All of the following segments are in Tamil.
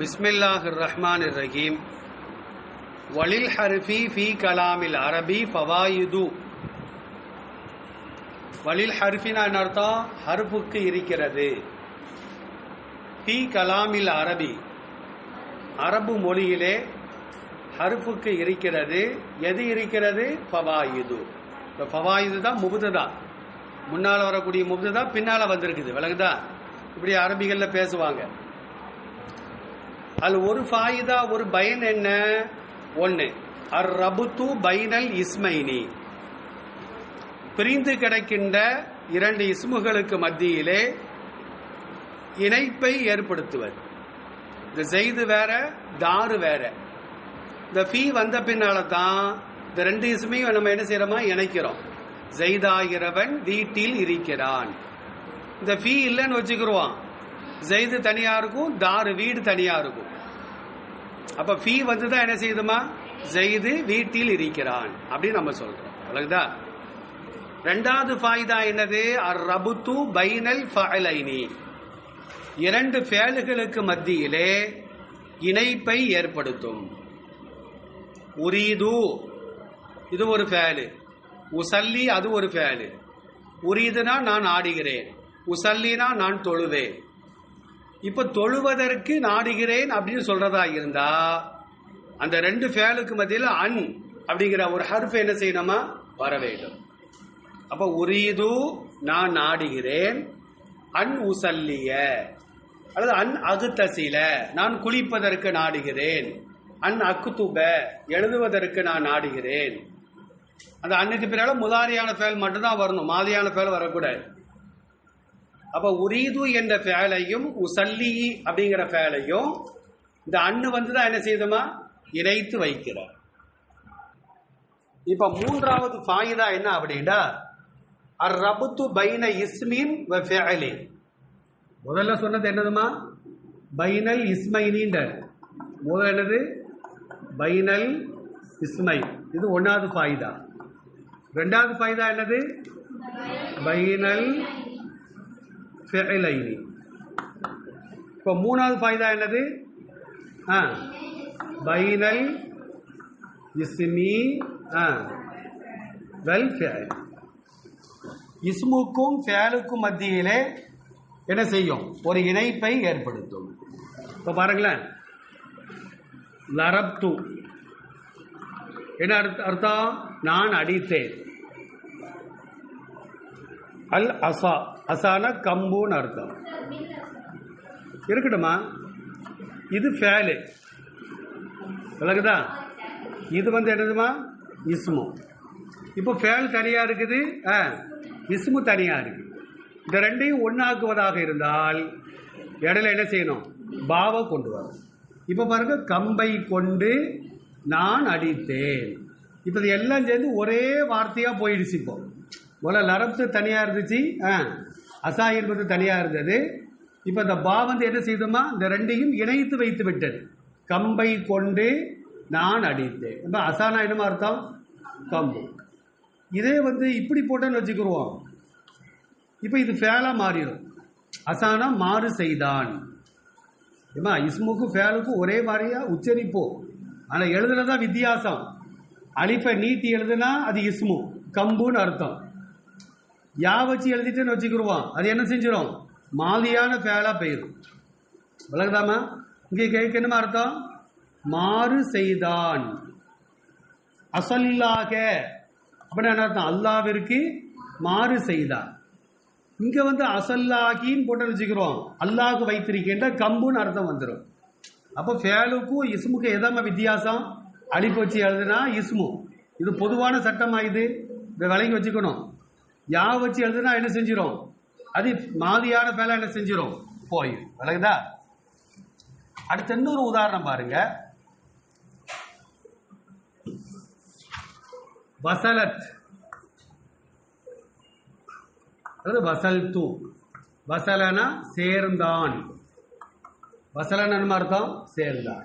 பிஸ்மில்லாஹிர் ரஹ்மான் ரஹீம் வலில் ஹர்ஃபி ஃபி கலாமில் அரபி ஃபவாயுது. வலில் ஹர்ஃபினா என்ன அர்த்தம்? ஹர்ஃபுக்கு இருக்கிறது. ஃபி கலாமில் அரபி. அரபு மொழியிலே ஹர்ஃபுக்கு இருக்கிறது. எது இருக்கிறது? ஃபவாயுது. இப்போ ஃபவாயிது தான் முபுததா. முன்னால் வரக்கூடிய முபுததா பின்னால் வந்திருக்குது. விளங்குதா இப்படி அரபிகளில் பேசுவாங்க. அதில் ஒரு ஃபாயிதா ஒரு பயன் என்ன? ஒன்று அர் ரபுத்து பைனல் இஸ்மைனி. பிரிந்து கிடக்கின்ற இரண்டு இஸ்முகளுக்கு மத்தியிலே இணைப்பை ஏற்படுத்துவது இந்த செய்து வேற தாரு வேற. இந்த ஃபீ வந்த பின்னால தான் இந்த ரெண்டு இஸ்மையும் நம்ம என்ன செய்யறோமா? இணைக்கிறோம். ஜெய்தாகிறவன் வீட்டில் இருக்கிறான். இந்த ஃபீ இல்லைன்னு வச்சுக்கிறோம் ஜெய்து தனியா இருக்கும் தாரு வீடு தனியா இருக்கும். அப்ப ஃபீ வந்து தான் என்ன செய்யுதுமா? செய்து வீட்டில் இருக்கிறான். அப்படின்னு நம்ம சொல்றோம். அழகுதா ரெண்டாவது ஃபாய்தா என்னது? அர் ரபுத்து பைனல் ஃபலைனி இரண்டு ஃபேலுகளுக்கு மத்தியிலே இணைப்பை ஏற்படுத்தும். உரீது. இது ஒரு ஃபேலு. உசல்லி அது ஒரு ஃபேலு. உரீதுனா நான் ஆடுகிறேன். உசல்லினா நான் தொழுவேன். இப்ப தொழுவதற்கு நாடுகிறேன் அப்படின்னு சொல்றதா இருந்தா அந்த ரெண்டு ஃபேலுக்கு மத்தியில் அன் அப்படிங்கிற ஒரு ஹர்ஃப் என்ன செய்யணுமா? வர வேண்டும். அப்ப உரியது நான் நாடுகிறேன் அன் உசல்லிய அல்லது அன் அகுத்தசில நான் குளிப்பதற்கு நாடுகிறேன் அன் அக்குத்துப எழுதுவதற்கு நான் நாடுகிறேன். அந்த அன்னுக்கு பின்னால முதாரியான ஃபேல் மட்டும்தான் வரணும் மாதியான ஃபேல் வரக்கூடாது. அப்ப உரீது என்ற ஃபேலையும் உசல்லி அப்படிங்கிற ஃபேலையும் இந்த அண்ணு வந்து தான் என்ன செய்யுதுமா? இணைத்து வைக்கிறார். இப்ப மூன்றாவது ஃபாயிதா என்ன அப்படின்னா அர் ரபுத்து பைன இஸ்மின் வ முதல்ல சொன்னது என்னதுமா? பைனல் இஸ்மைனின்ற முதல் என்னது? பைனல் இஸ்மை இது ஒன்றாவது ஃபாயிதா. ரெண்டாவது ஃபாயிதா என்னது? பைனல் ஃபெலைனி இப்போ மூணாவது ஃபாய்தா என்னது? ஆ. பைனல் இஸ்மி ஆ. வெல் ஃபேல் இஸ்முக்கும் ஃபேலுக்கும் மத்தியிலே என்ன செய்யும்? ஒரு இணைப்பை ஏற்படுத்தும். இப்போ பாருங்களேன். லரப்து. என்ன அர்த்த- அர்த்தம்? நான் அடித்தேன். அல் அசா. அசானா கம்புன்னு அர்த்தம். இருக்கட்டுமா இது ஃபேலு. விளக்குதா? இது வந்து என்னதுமா? இஸ்மு. இப்போ ஃபேல் தனியாக இருக்குது. ஆ இஸ்மு தனியாக இருக்கு இந்த ரெண்டையும் ஒன்றாக்குவதாக இருந்தால் இடையில என்ன செய்யணும்? பாவை கொண்டு வரும். இப்போ பாருங்க கம்பை கொண்டு நான் அடித்தேன். இப்போ இது எல்லாம் சேர்ந்து ஒரே வார்த்தையாக போயிடுச்சு இப்போ. முதல்ல லரப்து தனியாக இருந்துச்சு. ஆ. அசா என்பது தனியாக இருந்தது. இப்போ இந்த பா வந்து என்ன செய்தோமா? இந்த ரெண்டையும் இணைத்து வைத்து விட்டது. கம்பை கொண்டு நான் அடித்தேன். இப்போ அசானா என்னமா அர்த்தம்? கம்பு. இதே வந்து இப்படி போட்டேன்னு வச்சுக்கிருவோம். இப்போ இது ஃபேலாக மாறிடும். அசானா மாறு செய்தான். ஏமா இஸ்முக்கும் ஃபேலுக்கும் ஒரே மாதிரியாக உச்சரிப்போம் ஆனால் எழுதுனதான் வித்தியாசம். அழிப்பை நீட்டி எழுதுனா அது இஸ்மு கம்புன்னு அர்த்தம். யா வச்சு எழுதிட்டேன்னு வச்சுக்கிருவோம். அது என்ன செஞ்சிடும் மாதியான ஃபேலாக போயிடும் விளக்குதாமா இங்கே கேட்க என்னமா அர்த்தம்? மாறு செய்தான். அசல்லாக. அப்படின்னு என்ன அர்த்தம்? அல்லாவிற்கு மாறு செய்தான். இங்கே வந்து அசல்லாகின்னு போட்டு வச்சுக்கிறோம் அல்லாஹ் வைத்திருக்கின்ற கம்புன்னு அர்த்தம் வந்துடும் அப்போ ஃபேலுக்கும் இஸ்முக்கும் எதாம வித்தியாசம்? அழிப்பு வச்சு எழுதுனா இஸ்மு. இது பொதுவான சட்டமாக இது? இதை விளங்கி வச்சுக்கணும். யா வச்சு எழுதுனா என்ன செஞ்சிடும் அது மாதியான வேலை என்ன செஞ்சிடும் போய். விளக்குதா அடுத்த இன்னொரு உதாரணம் பாருங்க. வசலத். அதாவது வசல் தூ வசலனா சேர்ந்தான். வசலன் என்ன அர்த்தம்? சேர்ந்தான்.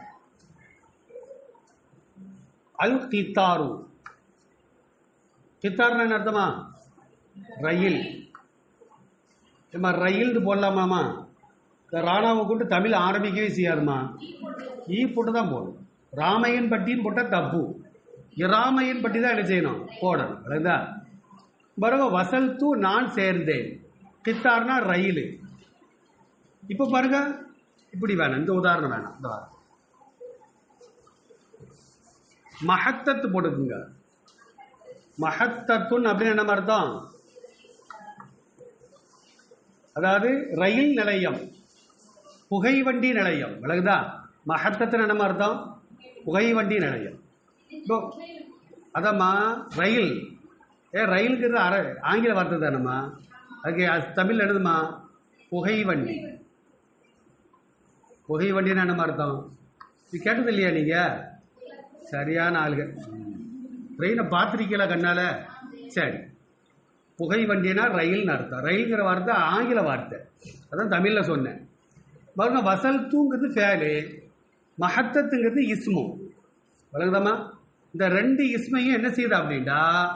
அல் கித்தாரு. கித்தார்னு என்ன அர்த்தமா? ரயில். ஏம்மா ரயில்னு போடலாமாமா இந்த ராணாவை கொண்டு தமிழ் ஆரம்பிக்கவே செய்யாதுமா ஈ போட்டு தான் போடணும். ராமையன் பட்டின்னு போட்டால் தப்பு. இராமையன் பட்டி தான் என்ன செய்யணும்? போடணும். அழகுதா? பிறகு வசல் தூ நான் சேர்ந்தேன். கித்தார்னா ரயில். இப்போ பாருங்க இப்படி வேணாம். இந்த உதாரணம் வேணாம். இந்த வாரம். மகத்தத்து போட்டுக்குங்க. மகத்தத்துன்னு அப்படின்னு என்ன அர்த்தம்? அதாவது ரயில் நிலையம் புகைவண்டி நிலையம். விலகுதா மகத்தத்தில் என்ன அர்த்தம்? புகைவண்டி நிலையம். இப்போ அதம்மா ரயில். ஏ ரயிலுங்கிறது அர ஆங்கில வார்த்தை தானம்மா அதுக்கு அது தமிழ் வண்டி. புகைவண்டி புகைவண்டின்னு என்ன அர்த்தம்? இது கேட்டது இல்லையா நீங்கள் சரியான ஆளுங்க. ட்ரெயினை பார்த்துருக்கீங்களா கண்ணால்? சரி. புகை வண்டினா ரயில்னு அர்த்தம். ரயில்ங்கிற வார்த்தை ஆங்கில வார்த்தை. அதான் தமிழில் சொன்னேன். பாருங்க வசல்துங்கிறது ஃபேலு மஹத்தத்துங்கிறது இஸ்மு. வழங்குதாமா இந்த ரெண்டு இஸ்மையும் என்ன செய்யுது அப்படின்னா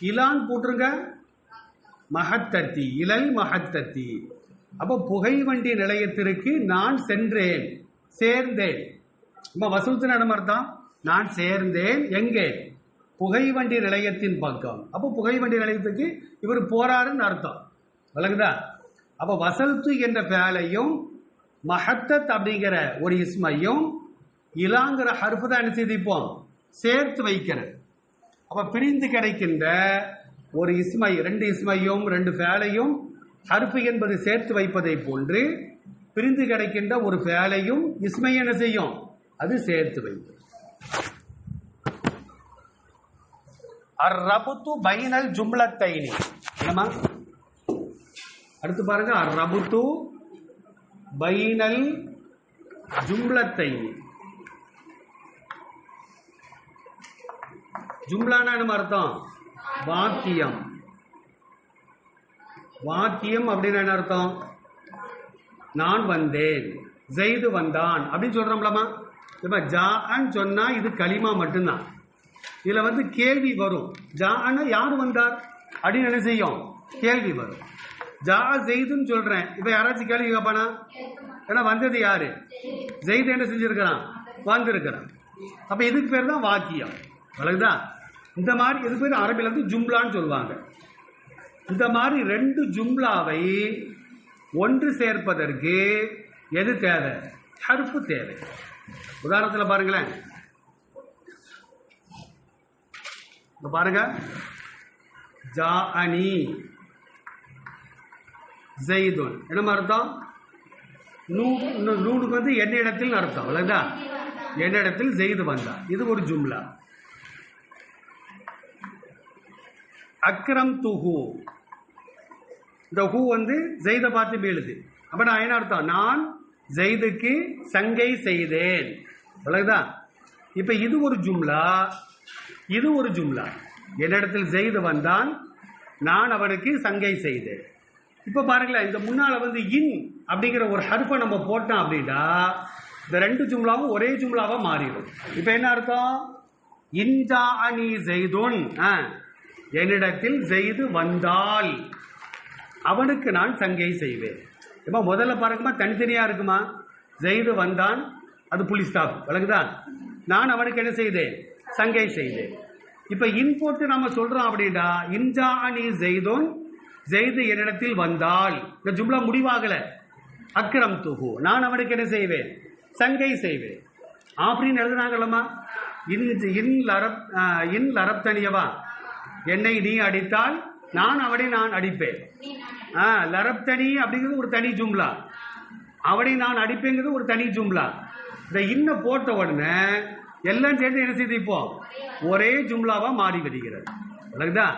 இலான் போட்டுருங்க. மகத்தத்தி இலல் மகத்தத்தி. அப்போ புகை வண்டி நிலையத்திற்கு நான் சென்றேன் சேர்ந்தேன். நம்ம வசூத்து நடம் நான் சேர்ந்தேன் எங்கே? புகைவண்டி நிலையத்தின் பக்கம். அப்போ புகைவண்டி நிலையத்துக்கு இவர் போறாருன்னு அர்த்தம். விளங்குதா? அப்போ வசல்து என்ற பேலையும் மஹத்தத் அப்படிங்கிற ஒரு இஸ்மையும் இலாங்கிற ஹர்ஃபு தான் என்ன செய்திப்போம் சேர்த்து வைக்கிறது. அப்போ பிரிந்து கிடைக்கின்ற ஒரு இஸ்மை ரெண்டு இஸ்மையும் ரெண்டு ஃபேலையும் ஹர்ஃபு என்பது சேர்த்து வைப்பதை போன்று பிரிந்து கிடைக்கின்ற ஒரு ஃபேலையும் இஸ்மை என்ன செய்யும்? அது சேர்த்து வைக்கும். அர் ரபுத்து பைனல் ஜும்லத்தைனி என்னமா அடுத்து பாருங்க அர் ரபுத்து பைனல் ஜும்லத்தைனி ஜும்லானா என்ன அர்த்தம்? வாக்கியம். வாக்கியம் அப்படின்னு என்ன அர்த்தம்? நான் வந்தேன் ஜெய்து வந்தான் அப்படின்னு சொல்றோம்லமா இப்ப ஜான்னு சொன்னா இது களிமா மட்டும்தான். இதுல வந்து கேள்வி வரும். ஜான்னா யார் வந்தார்? அப்படின்னு என்ன செய்யும்? கேள்வி வரும். ஜா ஜெய்துன்னு சொல்றேன். இப்ப யாராச்சும் கேள்வி கேட்பானா ஏன்னா வந்தது யாரு? ஜெய்து என்ன செஞ்சிருக்கிறான்? வந்திருக்கிறான். அப்ப இதுக்கு பேர் தான் வாக்கியம். விளக்குதா இந்த மாதிரி இது பேர் அரபில வந்து ஜும்லான்னு சொல்லுவாங்க. இந்த மாதிரி ரெண்டு ஜும்லாவை ஒன்று சேர்ப்பதற்கு எது தேவை? ஹர்ஃபு தேவை. உதாரணத்தில் பாருங்களேன். இப்ப பாருங்க. ஜா அனி ஜெய்துன். என்ன அர்த்தம்? நூ நூலுக்கு நூனுக்கு வந்து என்னிடத்தில் அர்த்தம்? வளந்தா என்ன இடத்தில் ஜெய்து வந்தான் இது ஒரு ஜும்லா. அக்ரம் துஹு இந்த ஹூ வந்து ஜெய்தை பார்த்து மீளுது. அப்போ நான் என்ன அர்த்தம்? நான் ஜெய்துக்கு சங்கை செய்தேன். விளக்குதா இப்போ இது ஒரு ஜும்லா. இது ஒரு ஜும்லா. என்னிடத்தில் செய்து வந்தான் நான் அவனுக்கு சங்கை செய்தேன். இப்போ பாருங்களேன் இந்த முன்னால் வந்து இன் அப்படிங்கிற ஒரு ஹர்ஃபை நம்ம போட்டோம் அப்படின்னா இந்த ரெண்டு ஜும்லாவும் ஒரே ஜும்லாவாக மாறிடும். இப்போ என்ன அர்த்தம்? இன்ஜா அணி ஜெய்துன். ஆ, என்னிடத்தில் செய்து வந்தால் அவனுக்கு நான் சங்கை செய்வேன். இப்போ முதல்ல பாருங்கம்மா தனித்தனியாக இருக்குமா? ஜெய்து வந்தான் அது புலி ஸ்டாஃப் விளக்குதா நான் அவனுக்கு என்ன செய்தேன்? சங்கை செய்து. இப்போ இன் நம்ம சொல்கிறோம் சொல்றோம் அப்படின்னா இன்ஜானி ஜெய்தோன் ஜெய்து என்னிடத்தில் வந்தால் இந்த ஜும்லா முடிவாகல. அக்ரம் துகு நான் அவனுக்கு என்ன செய்வேன்? சங்கை செய்வேன். அப்படின்னு எழுதுனாங்களம்மா இன் இன் லரப் இன் லரப்தனியவா? என்னை நீ அடித்தால் நான் அவனை நான் அடிப்பேன். ஆ லரப்தனி அப்படிங்கிறது ஒரு தனி ஜும்லா. அவனை நான் அடிப்பேங்கிறது ஒரு தனி ஜும்லா. இந்த இன்ன போட்ட உடனே எல்லாம் சேர்ந்து என்ன செய்து இப்போ? ஒரே ஜும்லாவா மாறி வருகிறது. விளக்குதா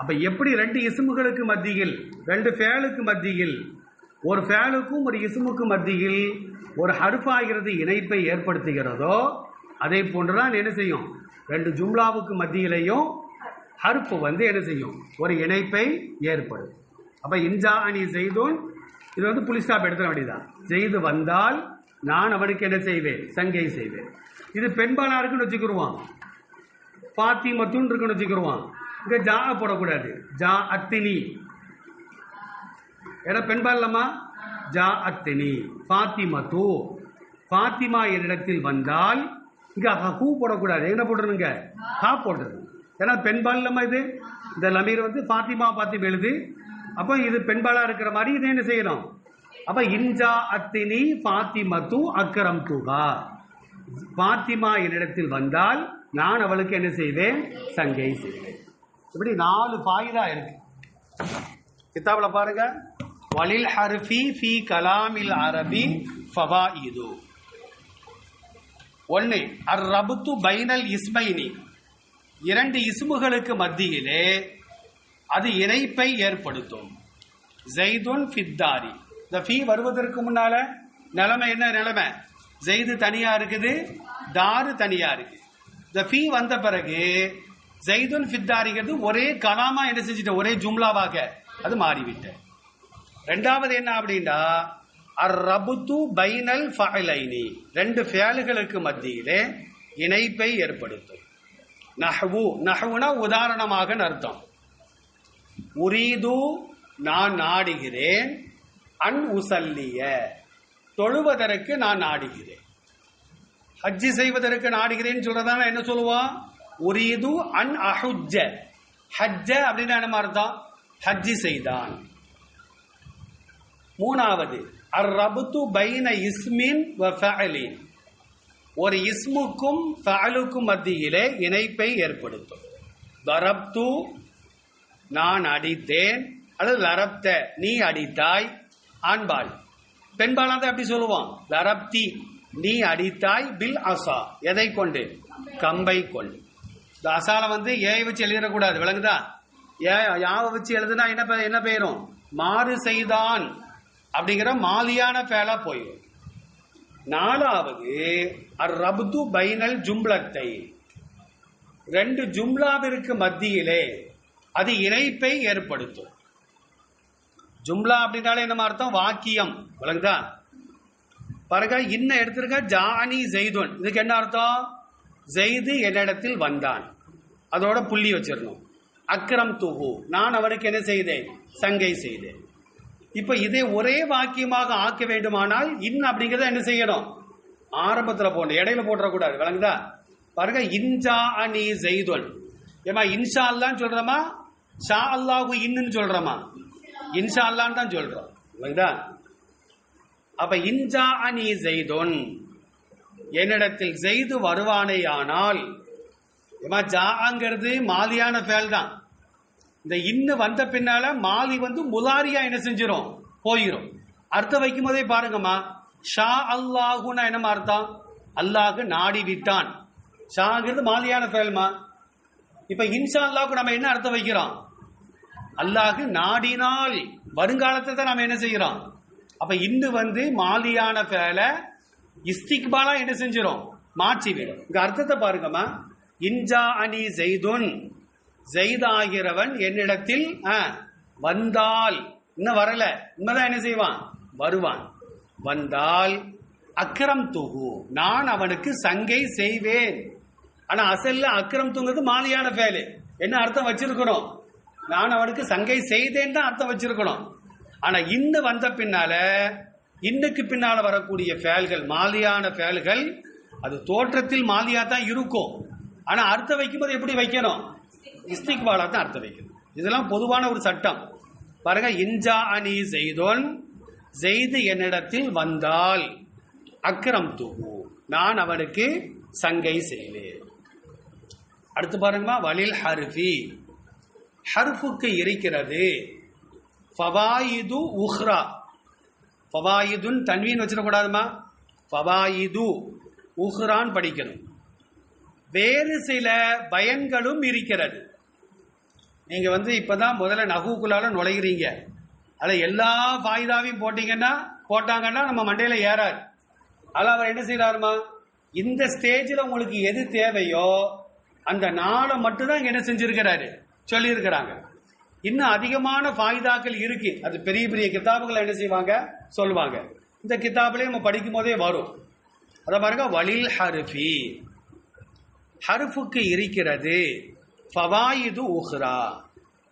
அப்ப எப்படி ரெண்டு இசுமுகளுக்கு மத்தியில் ரெண்டு ஃபேலுக்கு மத்தியில் ஒரு ஃபேலுக்கும் ஒரு இசுமுக்கு மத்தியில் ஒரு ஹருஃபாகிறது இணைப்பை ஏற்படுத்துகிறதோ அதே போன்றுதான் என்ன செய்யும்? ரெண்டு ஜும்லாவுக்கு மத்தியிலையும் ஹர்ப்பு வந்து என்ன செய்யும்? ஒரு இணைப்பை ஏற்படும் அப்போ இன்ஜா அணி செய்தோன் இது வந்து புலிஸ்டாப் எடுத்துட வேண்டியதான் செய்து வந்தால் நான் அவனுக்கு என்ன செய்வேன்? சங்கை செய்வேன். இது பெண்பாலா இருக்குன்னு வச்சுக்கிருவான். பாத்திமத்துன்னு இருக்குன்னு வச்சுக்கிருவான். இங்க ஜா போடக்கூடாது. ஜா அத்தினி. ஏன்னா பெண்பால் இல்லம்மா ஜா அத்தினி. ஃபாத்திமத்து ஃபாத்திமா என்னிடத்தில் வந்தால் இங்க ஹூ போடக்கூடாது. என்ன போட்டுருங்க ஹா போடுறது ஏன்னா பெண்பால் நம்ம இது. இந்த லமீர் வந்து பாத்திமா பார்த்து எழுது. அப்போ இது பெண்பாலா இருக்கிற மாதிரி இதை என்ன செய்யணும்? அப்ப இன்ஜா அத்தினி ஃபாத்திமத்து அக்கரம் துகா பாத்திமா என்னிடத்தில் வந்தால் நான் அவளுக்கு என்ன செய்வேன்? சங்கை செய்வேன். இப்படி நாலு பாயிதா இருக்கு. கிதாப்ல பாருங்க. வலில் ஹர்ஃபி ஃபி கலாமில் அரபி ஃபவா இது ஒன்று அர் ரபுத்து பைனல் இஸ்மைனி. இரண்டு இஸ்முகளுக்கு மத்தியிலே அது இணைப்பை ஏற்படுத்தும். ஜெய்துன் ஃபித்தாரி இந்த ஃபீ வருவதற்கு முன்னால நிலைமை என்ன நிலைமை? ஜெய்து தனியா இருக்குது தாரு தனியா இருக்கு. இந்த ஃபீ வந்த பிறகு ஜெய்துன் ஃபித்தாரிங்கிறது ஒரே கலாமா என்ன செஞ்சுட்ட? ஒரே ஜும்லாவாக அது மாறிவிட்ட. ரெண்டாவது என்ன அப்படின்னா அர் ரபுத்து பைனல் ஃபைலைனி ரெண்டு ஃபேலுகளுக்கு மத்தியிலே இணைப்பை ஏற்படுத்தும். நஹ்வு நஹ்வுனா உதாரணமாக அர்த்தம். உரீது நான் நாடுகிறேன் அன் உசல்லிய. தொழுவதற்கு நான் நாடுகிறேன். ஹஜ்ஜி செய்வதற்கு நாடுகிறேன் சொல்றதான என்ன சொல்லுவான் உரீது அன் அஹுஜ ஹஜ்ஜ அப்படின்னா என்ன அர்த்தம்? ஹஜ்ஜி செய்தான். மூணாவது அர் ரபுத்து பைன இஸ்மின் வ ஃபஅலின். ஒரு இஸ்முக்கும் ஃபஅலுக்கும் மத்தியிலே இணைப்பை ஏற்படுத்தும். தரப்து நான் அடித்தேன். அல்லது லரப்த நீ அடித்தாய். ஆண்பாள் பெண்பாளா அப்படி சொல்லுவான். லரப்தி நீ அடித்தாய் பில் அசா. எதை கொண்டு? கம்பை கொண்டு. இந்த அசால வந்து ஏ வச்சு எழுதிடக்கூடாது. விளங்குதா? ஏ யாவை வச்சு எழுதுனா என்ன என்ன பெயரும்? மாறு செய்தான். அப்படிங்கிற மாலியான பேலா போயிடும். நாலாவது அர் ரப்து பைனல் ஜும்லத்தை. ரெண்டு ஜும்லாவிற்கு மத்தியிலே அது இணைப்பை ஏற்படுத்தும். ஜும்லா அப்படின்னாலே என்ன அர்த்தம்? வாக்கியம். விளங்குதா? பாருங்க இன்ன எடுத்திருக்க ஜானி ஜெய்துன். இதுக்கு என்ன அர்த்தம்? ஜெய்து என்னிடத்தில் வந்தான். அதோட புள்ளி வச்சிடணும். அக்ரம் துகு நான் அவனுக்கு என்ன செய்தேன்? சங்கை செய்தேன். இப்போ இதை ஒரே வாக்கியமாக ஆக்க வேண்டுமானால் இன் அப்படிங்கிறத என்ன செய்யணும்? ஆரம்பத்தில் போடணும். இடையில போட்டுறக்கூடாது. விளங்குதா? பாருங்க இன்ஜா அனி ஜெய்துன். ஏமா இன்ஷா அல்லான்னு சொல்கிறோமா ஷா அல்லாஹு இன்னுன்னு சொல்றோமா? இன்ஷா அல்லான்னு தான் சொல்றோம். இல்லைங்களா அப்ப இன்ஜா அனி ஜெய்தோன். என்னிடத்தில் ஜெய்து வருவானேயானால் ஏமா ஜாங்கிறது மாலியான ஃபேல் தான். இந்த இன்னு வந்த பின்னால மாலி வந்து முலாரியா என்ன செஞ்சிடும் போயிடும் அர்த்தம் வைக்கும் போதே பாருங்கம்மா. ஷா அல்லாஹுனா என்னமா அர்த்தம்? அல்லாஹ் நாடி விட்டான். ஷாங்கிறது மாலியான ஃபேல்மா. இப்ப இன்ஷா அல்லாஹுக்கு நம்ம என்ன அர்த்தம் வைக்கிறோம்? அல்லாஹ் நாடினால் வருங்காலத்தை தான் நம்ம என்ன செய்கிறோம் அப்ப இன்னு வந்து மாலியான பேலை இஸ்திக்பாலா என்ன செஞ்சிடும் மாற்றி விடும். இங்க அர்த்தத்தை பாருங்கம்மா. இன்ஜா அணி ஜெய்துன். ஜெய்தாகிறவன் என்னிடத்தில் ஆ, வந்தால். இன்னும் வரல. தான் என்ன செய்வான்? வருவான். வந்தால் அக்ரம் துகு நான் அவனுக்கு சங்கை செய்வேன். ஆனா அசல்ல அக்ரம் தூங்குறது மாலியான பேலு என்ன அர்த்தம் வச்சிருக்கணும் நான் அவனுக்கு சங்கை செய்தேன் தான் அர்த்தம் வச்சிருக்கணும். ஆனால் இன்னு வந்த பின்னால இன்னுக்கு பின்னால் வரக்கூடிய ஃபேல்கள் மாலியான ஃபேல்கள் அது தோற்றத்தில் மாலியா தான் இருக்கும். ஆனால் அர்த்தம் வைக்கும்போது எப்படி வைக்கணும்? இஸ்திக்பாலா தான் அர்த்தம் வைக்கணும். இதெல்லாம் பொதுவான ஒரு சட்டம். பாருங்க இன்ஜா அணி செய்தோன் செய்து என்னிடத்தில் வந்தால் அக்ரம் தூகு நான் அவனுக்கு சங்கை செய்வேன். அடுத்து பாருங்கம்மா வலில் ஹர்ஃபி. ஹர்ஃபுக்கு இருக்கிறது. ஃபவாயிது உஹ்ரா. ஃபவாயிதுன் தன்வீன் வச்சிடக்கூடாதுமா? ஃபவாயிது உஹ்ரான் படிக்கணும். வேறு சில பயன்களும் இருக்கிறது. நீங்கள் வந்து இப்போ தான் முதல்ல நகுக்குள்ளால நுழைகிறீங்க அதில் எல்லா ஃபாயுதாவையும் போட்டிங்கன்னா போட்டாங்கன்னா நம்ம மண்டையில் ஏறாது. அதில் அவர் என்ன செய்கிறாருமா இந்த ஸ்டேஜில் உங்களுக்கு எது தேவையோ அந்த நாளை மட்டும்தான் இங்கே என்ன செஞ்சுருக்கிறாரு. சொல்லியிருக்கிறாங்க. இன்னும் அதிகமான ஃபாயிதாக்கள் இருக்கு. அது பெரிய பெரிய கிதாபுகளை என்ன செய்வாங்க? சொல்லுவாங்க. இந்த கிதாபிலே நம்ம படிக்கும் போதே வரும். அதை பாருங்க வலில் ஹருஃபி. ஹர்ஃபுக்கு இருக்கிறது ஃபவாயிது உஹ்ரா.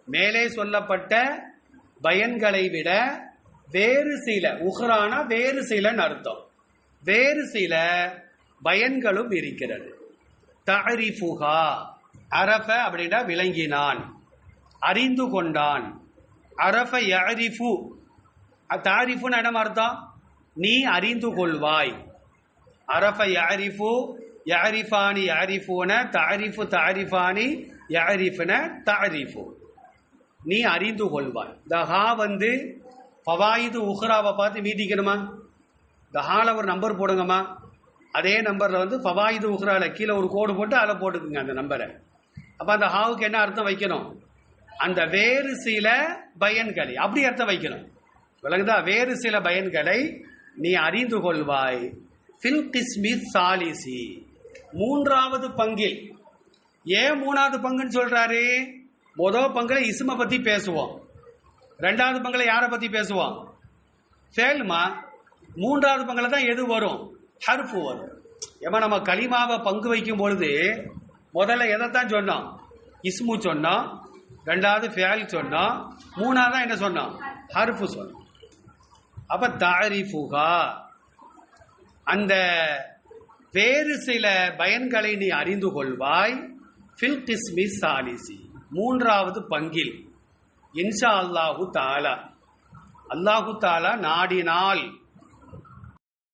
மேலே சொல்லப்பட்ட பயன்களை விட வேறு சில உஹ்ரானா வேறு சிலன்னு அர்த்தம். வேறு சில பயன்களும் இருக்கிறது. தரிஃபுகா அரப அப்படின்னா விளங்கினான். அறிந்து கொண்டான். அரப யரிஃபு தாரிஃபுன்னு இடம் அர்த்தம்? நீ அறிந்து கொள்வாய். அரப யாரிஃபு யரிஃபானி யாரிஃபுன தாரிஃபு தாரிஃபானி யாரிஃபுன தாரிஃபு. நீ அறிந்து கொள்வாய். தஹா ஹா வந்து ஃபவாயிது உஹ்ராவை பார்த்து மீதிக்கணுமா? இந்த ஒரு நம்பர் போடுங்கம்மா. அதே நம்பரில் வந்து ஃபவாயிது உஹ்ரால கீழே ஒரு கோடு போட்டு அதில் போட்டுக்குங்க அந்த நம்பரை அப்போ அந்த ஹாவுக்கு என்ன அர்த்தம் வைக்கணும்? அந்த வேறு சில பயன்களை. அப்படி அர்த்தம் வைக்கணும். விளங்குதா? வேறு சில பயன்களை நீ அறிந்து கொள்வாய். ஃபில் கிஸ்மி சாலிசி. மூன்றாவது பங்கில். ஏன் மூணாவது பங்குன்னு சொல்றாரு? மொதல் பங்குல இசுமை பத்தி பேசுவோம். ரெண்டாவது பங்குல யாரை பத்தி பேசுவோம்? ஃபேல்மா மூன்றாவது பங்குல தான் எது வரும்? ஹர்ஃபு வரும். ஏமா நம்ம களிமாவை பங்கு வைக்கும் பொழுது முதல்ல எதைத்தான் சொன்னோம் இஸ்மு சொன்னோம் ரெண்டாவது ஃபேல் சொன்னோம் மூணாவது தான் என்ன சொன்னோம் ஹர்ஃபு சொன்னோம் அப்போ தாரிஃபுகா அந்த வேறு சில பயன்களை நீ அறிந்து கொள்வாய். ஃபில் கிஸ்மி சாலிசி மூன்றாவது பங்கில். இன்ஷா அல்லாஹு தாலா அல்லாஹு தாலா நாடினால்